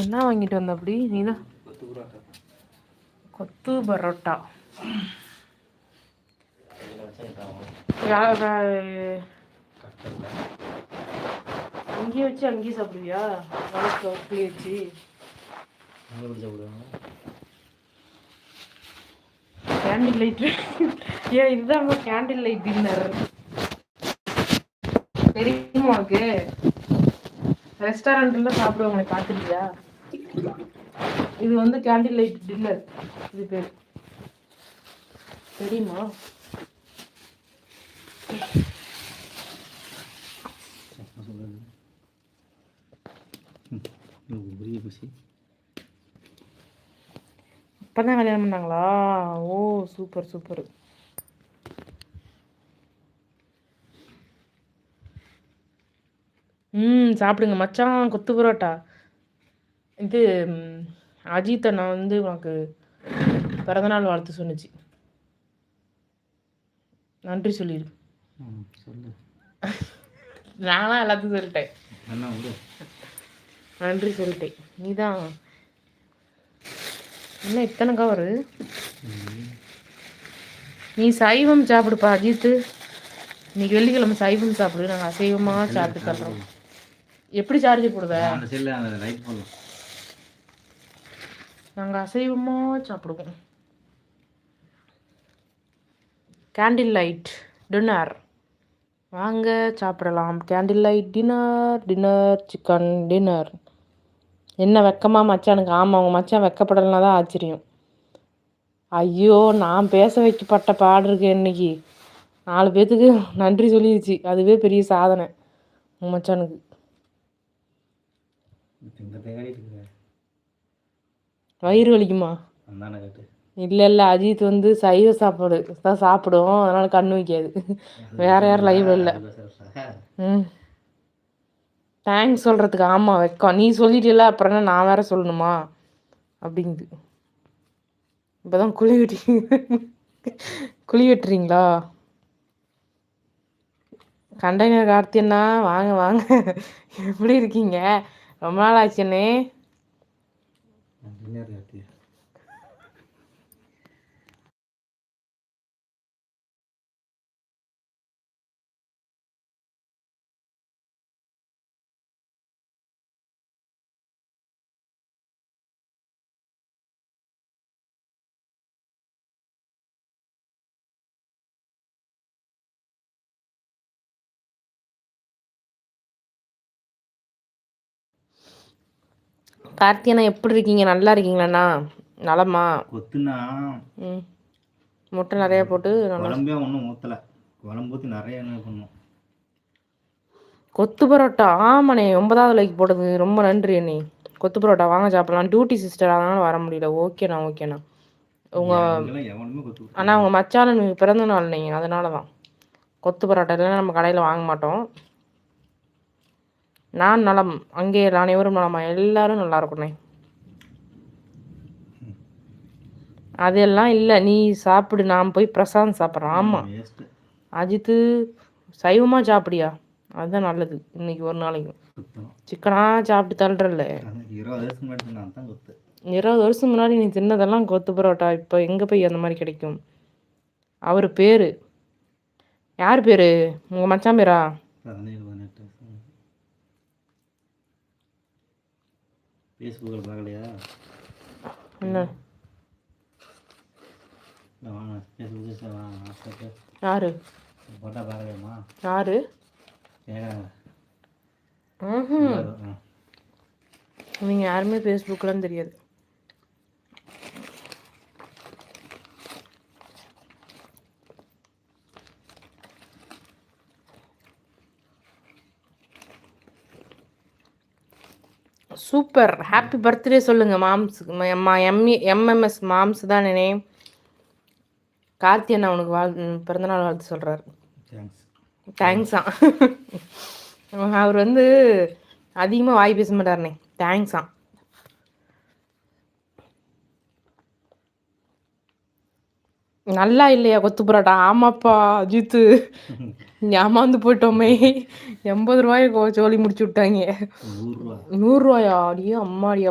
என்ன வாங்கிட்டு வந்த அப்படி நீதான். கொத்து கொத்து பரோட்டா. அங்கேயே வச்சு இங்கேயே வச்சு அங்கேயே சாப்பிடுவியா? வளர்க்க வச்சு. கேண்டில் லைட் ஏன் இதுதான் கேண்டில் லைட் டின்னர் தெரியுமா உனக்கு? ரெஸ்டாரண்ட்ல சாப்பிடுவாங்க பார்த்துருக்கியா? இது வந்து கேண்டில் லைட் டின்னர் இது பேர். தெரியுமா? அப்பதான் கல்யாணம் பண்ணாங்களா ஓ சூப்பர் சூப்பர் ம் சாப்பிடுங்க. மச்சான் கொத்து பரோட்டா. இது அஜித் அண்ணா வந்து உனக்கு பிறந்தநாள் வாழ்த்து சொன்னுச்சு. நன்றி சொல்லிடு ம் சொல்லு. நான்லாம் எல்லாத்தையும் சொல்லிட்டேன். நன்றி சொல்லிட்டேன். நீதான். என்ன இத்தனை கவரு. நீ சைவம் சாப்பிடுப்பா அஜித்து. இன்னைக்கு வெள்ளிக்கிழமை சைவம் சாப்பிடு. நாங்கள் அசைவமாக சாப்பிட்டு தர்றோம். எப்படி சார்ஜ் போடுவ? அந்த செல்ல அந்த லைட் போடலாம் நாங்கள் அசைவமாக சாப்பிடுவோம். கேண்டில் லைட் டின்னர் வாங்க சாப்பிடலாம். Candle light dinner dinner chicken dinner என்ன வெக்கமா மச்சானுக்கு ஆமாம் அவங்க மச்சான் வெக்கப்படலைனா தான் ஆச்சரியம். ஐயோ நான் பேச வைக்கப்பட்ட பாடு இருக்கு இன்னைக்கு நாலு பேத்துக்கு நன்றி சொல்லிடுச்சு அதுவே பெரிய சாதனை. உங்க மச்சானுக்கு. வயிறு வலிக்குமா? இல்லை இல்லை அஜித் வந்து சைவ சாப்பாடு தான் சாப்பிடும். அதனால கண்ணு வைக்காது. வேற யாரும் லைவ்ல இல்லை. ம். தேங்க்ஸ் சொல்கிறதுக்கு ஆமாம் வெக்கம். நீ சொல்லிட்டில அப்புறம் என்ன நான் வேற சொல்லணுமா? அப்படிங்குது. இப்போ தான் குழி வெட்டி குழி வெட்டுறீங்களா? கண்டெய்னர் கார்த்தியண்ணா வாங்க வாங்க. எப்படி இருக்கீங்க? ரொம்ப நாள் ஆச்சுண்ணே. கார்த்தியண்ணா எப்படி இருக்கீங்க? நல்லா இருக்கீங்களாண்ணா நலமா? கொத்துனா முட்டை நிறைய போட்டு குழம்பே ஒன்றும் ஊற்றலை குழம்பு ஊற்றி நிறைய பண்ணும் கொத்து பரோட்டா? ஆமாண்ணே ஒன்பதாவது லைக் போட்டது. ரொம்ப நன்றி அண்ணே. கொத்து பரோட்டா வாங்க சாப்பிடலாம். டியூட்டி சிஸ்டர் அதனால வர முடியல. ஓகேண்ணா ஓகேண்ணா உங்க அண்ணா உங்கள் மச்சானனுக்கு பிறந்த நாள் நீங்கள் அதனால தான் கொத்து பரோட்டா இல்லைன்னா நம்ம கடையில் வாங்க மாட்டோம். நான் நலம் அங்கே அனைவரும் நலமா? எல்லாரும் நல்லா இருக்கணே அதெல்லாம் இல்லை நீ சாப்பிடு நான் போய் பிரசாந்த் சாப்பிட்றேன். ஆமாம் அஜித்து சைவமாக சாப்பிடியா? அதுதான் நல்லது இன்னைக்கு ஒரு நாளைக்கு. சுத்தம். சிக்கனா சாப்பிட்டு தள்ளுறல்ல. இருபது வருஷம் முன்னாடி நீ தின்னதெல்லாம் கொத்து பரோட்டா இப்போ எங்கே போய் அந்த மாதிரி கிடைக்கும்? அவர் பேர். யார் பேர்? உங்கள் மச்சான் பேரா? ஃபேஸ்புக்கில் பார்க்கலையா? என்ன? யார்? போட்டால் பார்க்கலையாம்மா. யார்? நீங்கள் யாருமே ஃபேஸ்புக்கெலாம் தெரியாது. சூப்பர் ஹாப்பி பர்த்டே சொல்லுங்க மாம்ஸுக்கு அம்மா எம்இ எம்எம்எஸ் மாம்ஸ் தான் நேம் கார்த்தி அண்ணா உனக்கு வாழ் பிறந்தநாள் வாழ்த்து சொல்கிறாரு தேங்க்ஸ் தேங்க்ஸா அவர் வந்து அதிகமாக வாய் பேச மாட்டாருண்ணே தேங்க்ஸா நல்லா இல்லையா கொத்து பரோட்டா? ஆமாப்பா அஜித்து. ஏமாந்து போயிட்டோமே. எண்பது ரூபாய்க்கு சோலி முடிச்சு விட்டாங்க. நூறுரூவா நூறுரூவாயா அடியே அம்மாடியா